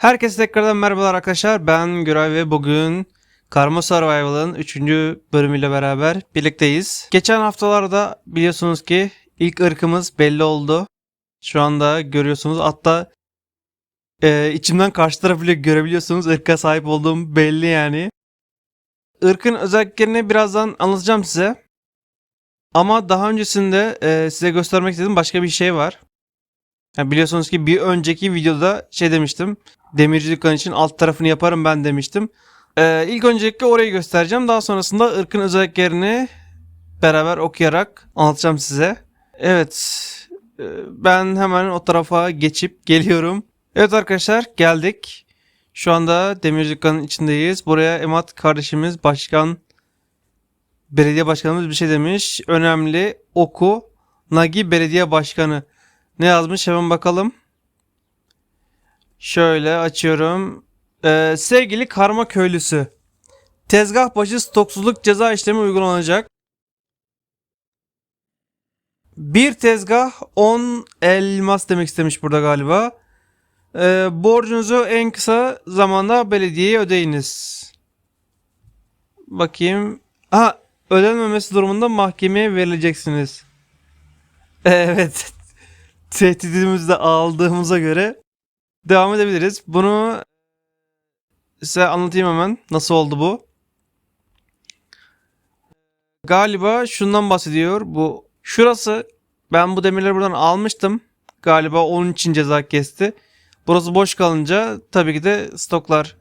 Herkese tekrardan merhabalar arkadaşlar. Ben Güray ve bugün Karma Survival'ın 3. bölümüyle beraber birlikteyiz. Geçen haftalarda biliyorsunuz ki ilk ırkımız belli oldu. Şu anda görüyorsunuz. Hatta e, içimden karşı tarafı bile görebiliyorsunuz. Irka sahip olduğum belli yani. Irkın özelliklerini birazdan anlatacağım size. Ama daha öncesinde e, size göstermek istediğim başka bir şey var. Yani biliyorsunuz ki bir önceki videoda şey demiştim. Demirci dükkanı için alt tarafını yaparım ben demiştim. Ee, ilk öncelikle orayı göstereceğim. Daha sonrasında ırkın özelliklerini beraber okuyarak anlatacağım size. Evet. e, Ben hemen o tarafa geçip geliyorum. Evet arkadaşlar geldik. Şu anda Demirci dükkanın içindeyiz. Buraya Emat kardeşimiz başkan belediye başkanımız bir şey demiş. Önemli oku Nagi belediye başkanı. Ne yazmış hemen bakalım. Şöyle açıyorum. Ee, sevgili karma köylüsü. Tezgah başı stoksuzluk ceza işlemi uygulanacak. Bir tezgah 10 elmas demek istemiş burada galiba. Ee, borcunuzu en kısa zamanda belediyeye ödeyiniz. Bakayım. Ha ödenmemesi durumunda mahkemeye verileceksiniz. Evet. Tehdidimizi de aldığımıza göre devam edebiliriz. Bunu size anlatayım hemen. Nasıl oldu bu? Galiba şundan bahsediyor. Bu şurası ben bu demirleri buradan almıştım. Galiba onun için ceza kesti. Burası boş kalınca tabii ki de stoklar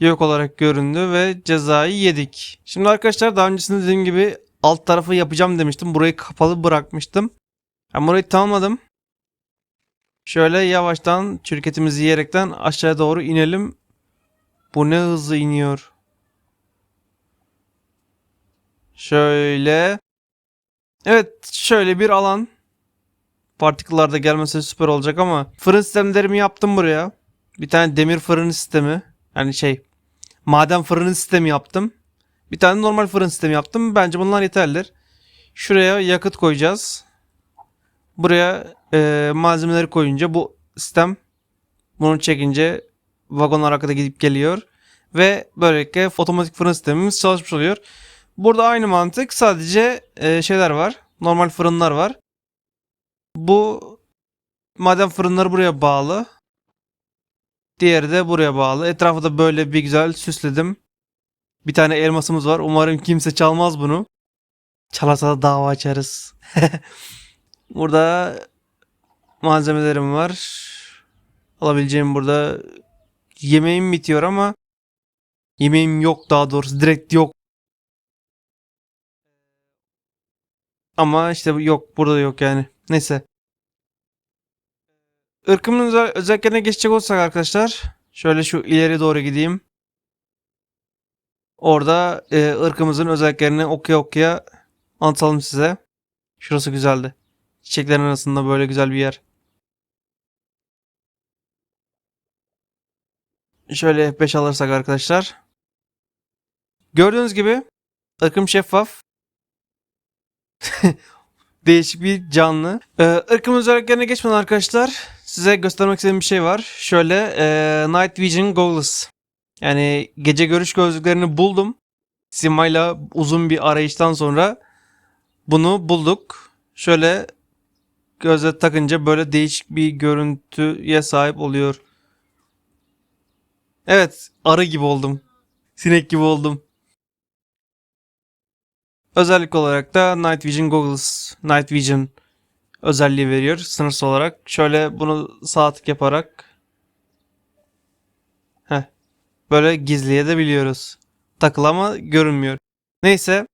yok olarak göründü ve cezayı yedik. Şimdi arkadaşlar daha öncesinde dediğim gibi alt tarafı yapacağım demiştim. Burayı kapalı bırakmıştım. Ben burayı tamamladım. Şöyle yavaştan çürüketimizi yiyerekten aşağı doğru inelim. Bu ne hızlı iniyor. Şöyle. Evet şöyle bir alan. Partiküller de gelmese süper olacak ama fırın sistemlerimi yaptım buraya. Bir tane demir fırın sistemi. Yani şey maden fırın sistemi yaptım. Bir tane normal fırın sistemi yaptım. Bence bunlar yeterlidir. Şuraya yakıt koyacağız. Buraya e, malzemeleri koyunca bu sistem bunu çekince vagonlar arkada gidip geliyor. Ve böylelikle otomatik fırın sistemimiz çalışmış oluyor. Burada aynı mantık sadece e, şeyler var. Normal fırınlar var. Bu maden fırınları buraya bağlı. Diğeri de buraya bağlı. Etrafı da böyle bir güzel süsledim. Bir tane elmasımız var. Umarım kimse çalmaz bunu. Çalarsa da dava açarız. Burada malzemelerim var. Alabileceğim burada yemeğim bitiyor ama yemeğim yok daha doğrusu direkt yok. Ama işte yok burada da yok yani. Neyse. Irkımın özel- özelliklerine geçecek olsak arkadaşlar. Şöyle şu ileri doğru gideyim. Orada e, ırkımızın özelliklerini okuya okuya anlatalım size. Şurası güzeldi. Çiçeklerin arasında böyle güzel bir yer. Şöyle F5 alırsak arkadaşlar. Gördüğünüz gibi ırkım şeffaf. Değişik bir canlı. Ee, ırkım özelliklerine geçmeden arkadaşlar size göstermek istediğim bir şey var. Şöyle e, Night Vision Goggles. Yani gece görüş gözlüklerini buldum. Sima'yla uzun bir arayıştan sonra bunu bulduk. Şöyle göze takınca böyle değişik bir görüntüye sahip oluyor. Evet, arı gibi oldum. Sinek gibi oldum. Özellik olarak da Night Vision Goggles, Night Vision özelliği veriyor sınırsız olarak. Şöyle bunu sağ tık yaparak Heh, böyle gizleyebiliyoruz. Takılı ama görünmüyor. Neyse.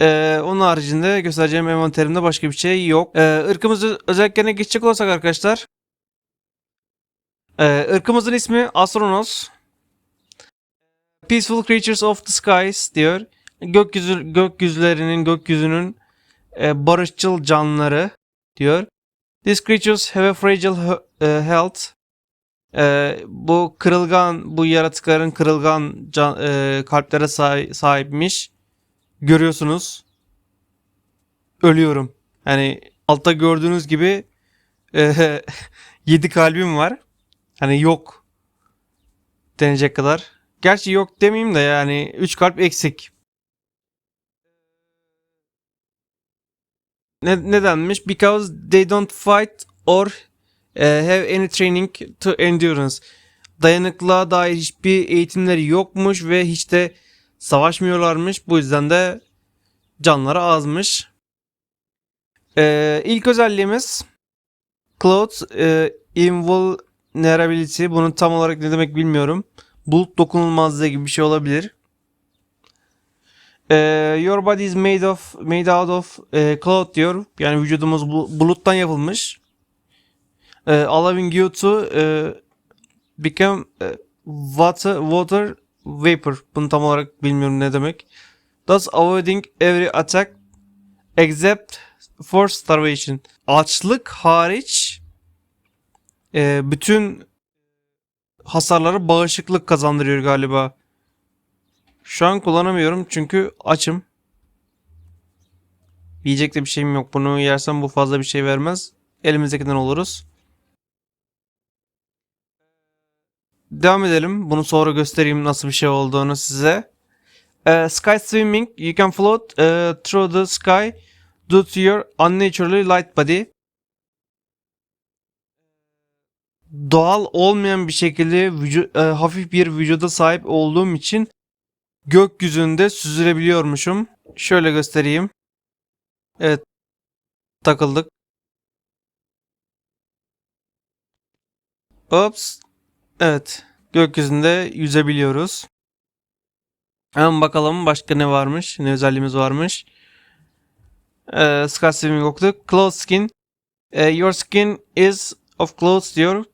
Ee, onun haricinde göstereceğim envanterimde başka bir şey yok. Ee, ırkımızın özelliklerine geçecek olursak arkadaşlar. Ee, ırkımızın ismi Astronos. Peaceful Creatures of the Skies diyor. Gökyüzü, gökyüzlerinin, gökyüzünün e, barışçıl canlıları diyor. These creatures have a fragile e, health. E, bu kırılgan, bu yaratıkların kırılgan can, e, kalplere sahi- sahipmiş. Görüyorsunuz. Ölüyorum. Yani altta gördüğünüz gibi e, 7 kalbim var. Hani yok. denecek kadar. Gerçi yok demeyeyim de yani 3 kalp eksik. Ne, nedenmiş? Because they don't fight or eh, have any training to endurance. Dayanıklılığa dair hiçbir eğitimleri yokmuş ve hiç de savaşmıyorlarmış. Bu yüzden de canları azmış. Ee, ilk özelliğimiz Cloud e, Invulnerability. Bunun tam olarak ne demek bilmiyorum. Bulut dokunulmazlığı gibi bir şey olabilir. Ee, your body is made of made out of e, cloud diyor. Yani vücudumuz bu- buluttan yapılmış. Ee, allowing you to e, become e, water water vapor. Bunu tam olarak bilmiyorum ne demek. Thus avoiding every attack except for starvation. Açlık hariç e, bütün hasarları bağışıklık kazandırıyor galiba. Şu an kullanamıyorum çünkü açım. Yiyecek de bir şeyim yok. Bunu yersem bu fazla bir şey vermez. Elimizdekinden oluruz. Devam edelim. Bunu sonra göstereyim nasıl bir şey olduğunu size. Ee, sky swimming. You can float eh, through the sky due to your unnaturally light body. Doğal olmayan bir şekilde vücu- e, hafif bir vücuda sahip olduğum için gökyüzünde süzülebiliyormuşum. Şöyle göstereyim. Evet. Takıldık. Ops. Evet. Gökyüzünde yüzebiliyoruz. Hemen bakalım başka ne varmış. Ne özelliğimiz varmış. Ee, Sky Swimming okuduk. Cloth Skin. Ee, your skin is of clothes diyor.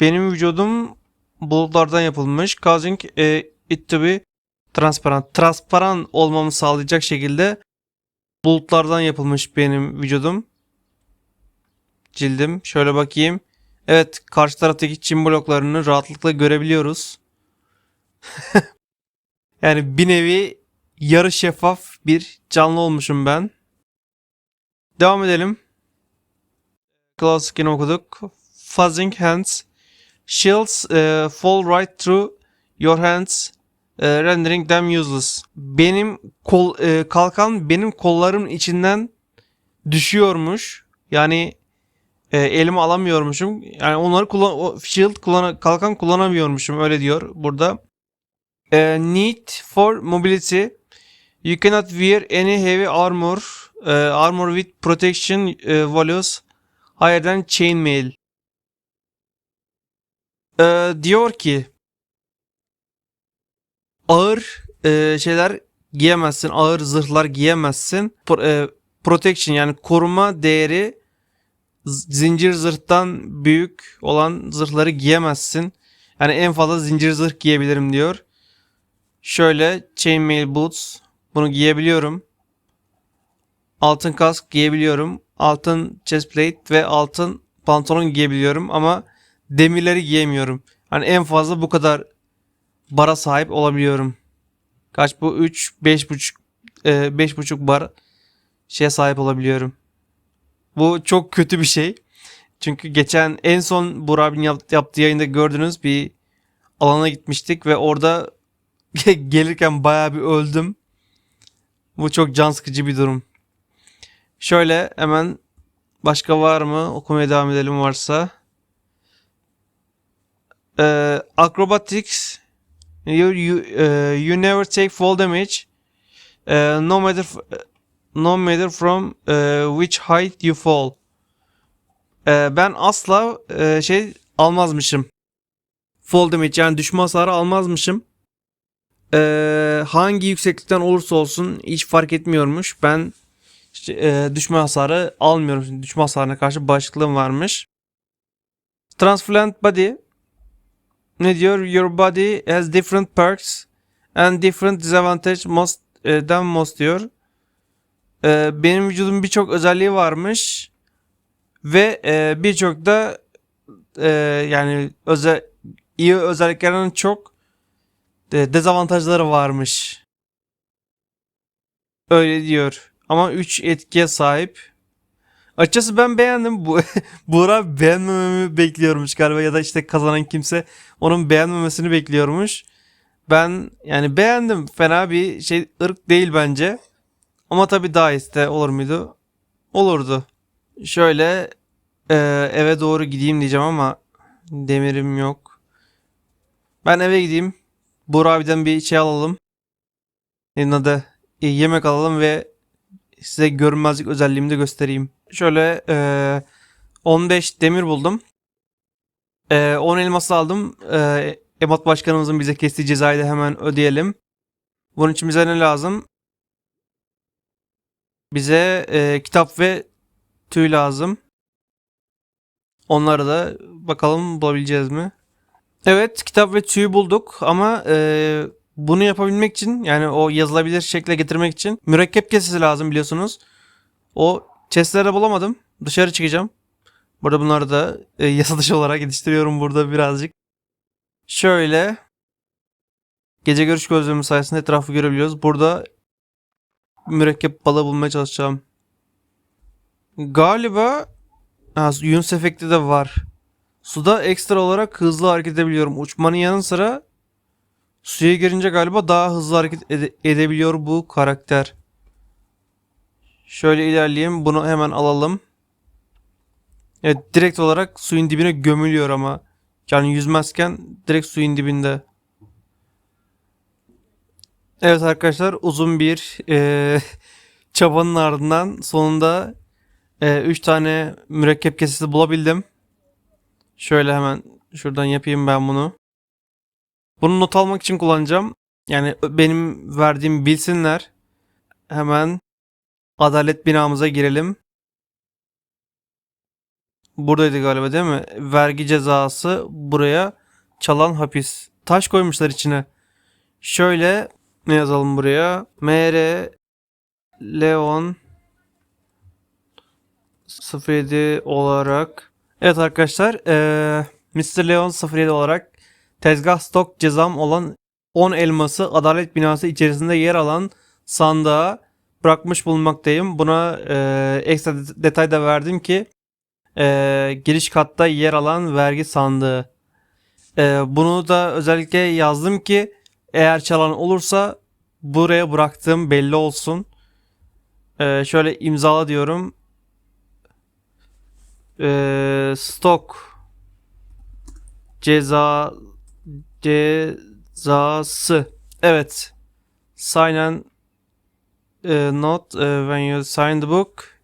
Benim vücudum bulutlardan yapılmış. Causing e, it to be transparent. Transparan olmamı sağlayacak şekilde bulutlardan yapılmış benim vücudum. Cildim. Şöyle bakayım. Evet karşı taraftaki çim bloklarını rahatlıkla görebiliyoruz. yani bir nevi yarı şeffaf bir canlı olmuşum ben. Devam edelim. Skin okuduk. Fuzzing hands. Shields eh, fall right through your hands, eh, rendering them useless. Benim kol eh, kalkan benim kollarımın içinden düşüyormuş. Yani e, elime alamıyormuşum. Yani onları kullan o shield kullan kalkan kullanamıyormuşum öyle diyor burada. E, need for mobility. You cannot wear any heavy armor, e, armor with protection e, values higher than chainmail. E, diyor ki ağır e, şeyler giyemezsin, ağır zırhlar giyemezsin. Pro- e, protection yani koruma değeri zincir zırhtan büyük olan zırhları giyemezsin. Yani en fazla zincir zırh giyebilirim diyor. Şöyle chainmail boots bunu giyebiliyorum. Altın kask giyebiliyorum. Altın chestplate ve altın pantolon giyebiliyorum ama demirleri giyemiyorum. Hani en fazla bu kadar bara sahip olabiliyorum. Kaç bu? 3 5.5 e, 5.5 bar şeye sahip olabiliyorum. Bu çok kötü bir şey. Çünkü geçen en son Burak abinin yap- yaptığı yayında gördünüz bir alana gitmiştik ve orada gelirken bayağı bir öldüm. Bu çok can sıkıcı bir durum. Şöyle hemen başka var mı? Okumaya devam edelim varsa. Ee, acrobatics you, you, eh, you never take fall damage Eh, no matter no matter from eh, which height you fall. Eh, ben asla eh, şey almazmışım. Fall damage yani düşme hasarı almazmışım. Eh, hangi yükseklikten olursa olsun hiç fark etmiyormuş. Ben işte, eh, düşme hasarı almıyorum. Düşme hasarına karşı bağışıklığım varmış. Transplant body ne diyor? Your body has different perks and different disadvantage most e, than most diyor. E, benim vücudumun birçok özelliği varmış ve e, birçok da e, yani özel iyi özelliklerinin çok e, dezavantajları varmış. Öyle diyor. Ama 3 etkiye sahip. Açıkçası ben beğendim. Bu Buğra beğenmememi bekliyormuş galiba ya da işte kazanan kimse onun beğenmemesini bekliyormuş. Ben yani beğendim. Fena bir şey ırk değil bence. Ama tabii daha iyisi de olur muydu? Olurdu. Şöyle e, eve doğru gideyim diyeceğim ama demirim yok. Ben eve gideyim. Buğra abiden bir şey alalım. Neyin adı? E, yemek alalım ve size görünmezlik özelliğimi de göstereyim. Şöyle e, 15 demir buldum. E, 10 elmas aldım. E, Emat başkanımızın bize kestiği cezayı da hemen ödeyelim. Bunun için bize ne lazım? Bize e, kitap ve tüy lazım. Onları da bakalım bulabileceğiz mi? Evet kitap ve tüyü bulduk ama e, bunu yapabilmek için yani o yazılabilir şekle getirmek için mürekkep kesesi lazım biliyorsunuz. O chestleri bulamadım. Dışarı çıkacağım. Burada bunları da e, yasa dışı olarak yetiştiriyorum burada birazcık. Şöyle gece görüş gözlüğümüz sayesinde etrafı görebiliyoruz. Burada mürekkep balığı bulmaya çalışacağım. Galiba ha, Yunus efekti de var. Suda ekstra olarak hızlı hareket edebiliyorum. Uçmanın yanı sıra suya girince galiba daha hızlı hareket ede- edebiliyor bu karakter. Şöyle ilerleyeyim. Bunu hemen alalım. Evet direkt olarak suyun dibine gömülüyor ama. Yani yüzmezken direkt suyun dibinde. Evet arkadaşlar uzun bir eee, çabanın ardından sonunda 3 tane mürekkep kesesi bulabildim. Şöyle hemen şuradan yapayım ben bunu. Bunu not almak için kullanacağım. Yani benim verdiğim bilsinler. Hemen adalet binamıza girelim. Buradaydı galiba değil mi? Vergi cezası buraya çalan hapis. Taş koymuşlar içine. Şöyle ne yazalım buraya? MR Leon 07 olarak Evet arkadaşlar eee Mr. Leon 07 olarak tezgah stok cezam olan 10 elması adalet binası içerisinde yer alan sandığa bırakmış bulunmaktayım. Buna eee, ekstra det- detay da verdim ki eee, giriş katta yer alan vergi sandığı. Eee, bunu da özellikle yazdım ki eğer çalan olursa buraya bıraktığım belli olsun. Eee, şöyle imzala diyorum. Eee, stok ceza cezası. Evet. Sign and e, not e, when you sign the book.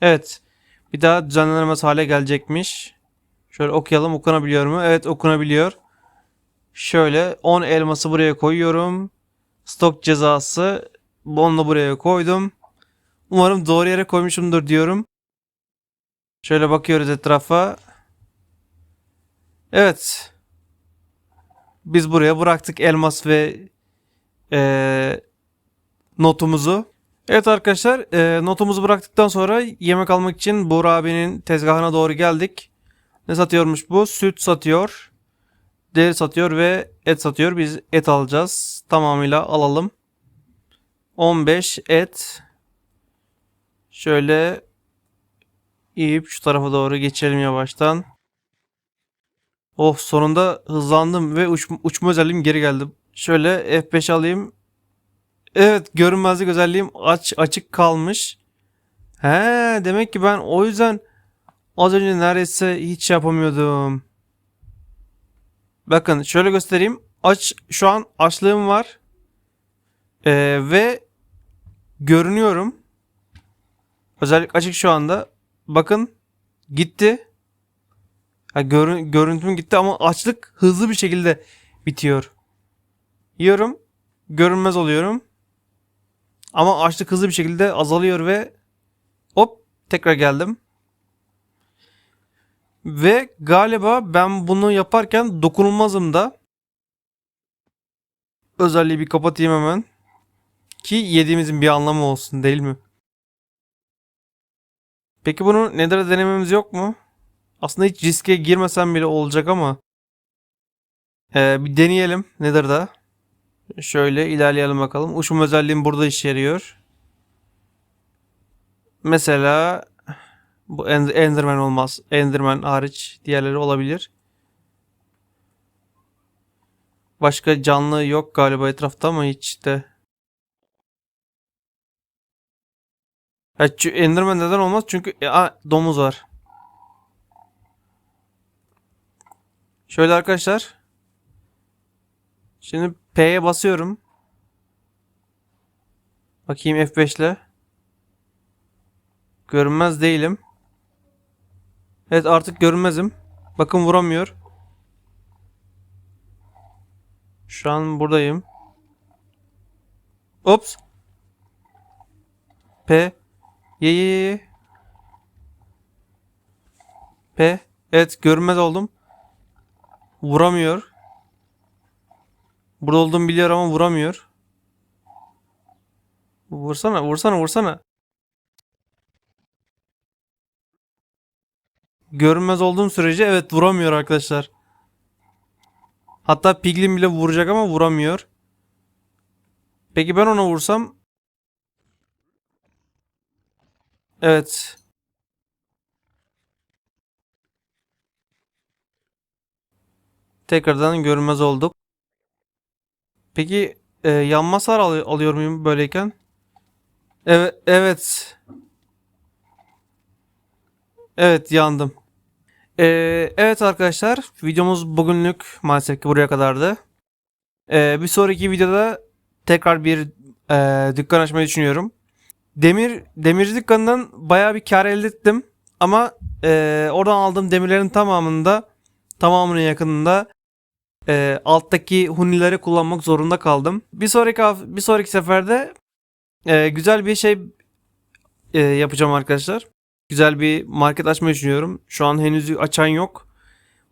Evet. Bir daha düzenlenemez hale gelecekmiş. Şöyle okuyalım. Okunabiliyor mu? Evet okunabiliyor. Şöyle 10 elması buraya koyuyorum. Stok cezası. Onu buraya koydum. Umarım doğru yere koymuşumdur diyorum. Şöyle bakıyoruz etrafa. Evet. Biz buraya bıraktık elmas ve eee, notumuzu. Evet arkadaşlar eee, notumuzu bıraktıktan sonra yemek almak için Buğra abinin tezgahına doğru geldik. Ne satıyormuş bu? Süt satıyor. Deri satıyor ve et satıyor. Biz et alacağız. Tamamıyla alalım. 15 et. Şöyle İyip şu tarafa doğru geçelim yavaştan. Oh sonunda hızlandım ve uç, uçma özelliğim geri geldi. Şöyle F5 alayım. Evet görünmezlik özelliğim aç açık kalmış. He demek ki ben o yüzden az önce neredeyse hiç yapamıyordum. Bakın şöyle göstereyim. Aç şu an açlığım var. Ee, ve görünüyorum. Özellik açık şu anda. Bakın gitti. Ha, görün, görüntüm gitti ama açlık hızlı bir şekilde bitiyor. Yiyorum. Görünmez oluyorum. Ama açlık hızlı bir şekilde azalıyor ve hop tekrar geldim. Ve galiba ben bunu yaparken dokunulmazım da. Özelliği bir kapatayım hemen. Ki yediğimizin bir anlamı olsun değil mi? Peki bunu Nether'da denememiz yok mu? Aslında hiç riske girmesem bile olacak ama. Ee, bir deneyelim Nether'da. Şöyle ilerleyelim bakalım. Uçum özelliğim burada işe yarıyor. Mesela Bu End- Enderman olmaz. Enderman hariç diğerleri olabilir. Başka canlı yok galiba etrafta ama hiç de. Çü- Enderman neden olmaz? Çünkü e, a, domuz var. Şöyle arkadaşlar. Şimdi P'ye basıyorum. Bakayım F5 ile. Görünmez değilim. Evet artık görünmezim. Bakın vuramıyor. Şu an buradayım. Ops. P. Ye ye, ye. P. Evet görünmez oldum. Vuramıyor. Burada olduğumu biliyor ama vuramıyor. Vursana, vursana, vursana. Görünmez olduğum sürece evet vuramıyor arkadaşlar. Hatta Piglin bile vuracak ama vuramıyor. Peki ben ona vursam? Evet. Tekrardan görünmez olduk. Peki e, yanma hasar al- alıyor muyum böyleyken? Evet, evet. Evet yandım. Ee, evet arkadaşlar videomuz bugünlük maalesef ki buraya kadardı. Ee, bir sonraki videoda tekrar bir e, dükkan açmayı düşünüyorum. Demir demirci dükkanından bayağı bir kar elde ettim. Ama e, oradan aldığım demirlerin tamamında tamamının yakınında e, alttaki hunileri kullanmak zorunda kaldım. Bir sonraki bir sonraki seferde e, güzel bir şey e, yapacağım arkadaşlar güzel bir market açmayı düşünüyorum. Şu an henüz açan yok.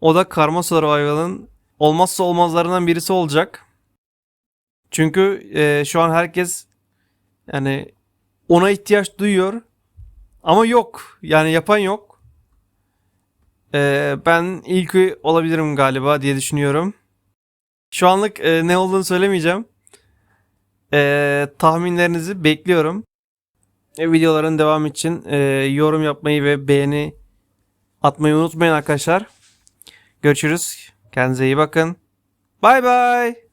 O da Karma Survival'ın olmazsa olmazlarından birisi olacak. Çünkü e, şu an herkes yani ona ihtiyaç duyuyor. Ama yok. Yani yapan yok. E, ben ilki olabilirim galiba diye düşünüyorum. Şu anlık e, ne olduğunu söylemeyeceğim. E, tahminlerinizi bekliyorum. E, videoların devamı için e, yorum yapmayı ve beğeni atmayı unutmayın arkadaşlar. Görüşürüz. Kendinize iyi bakın. Bay bay.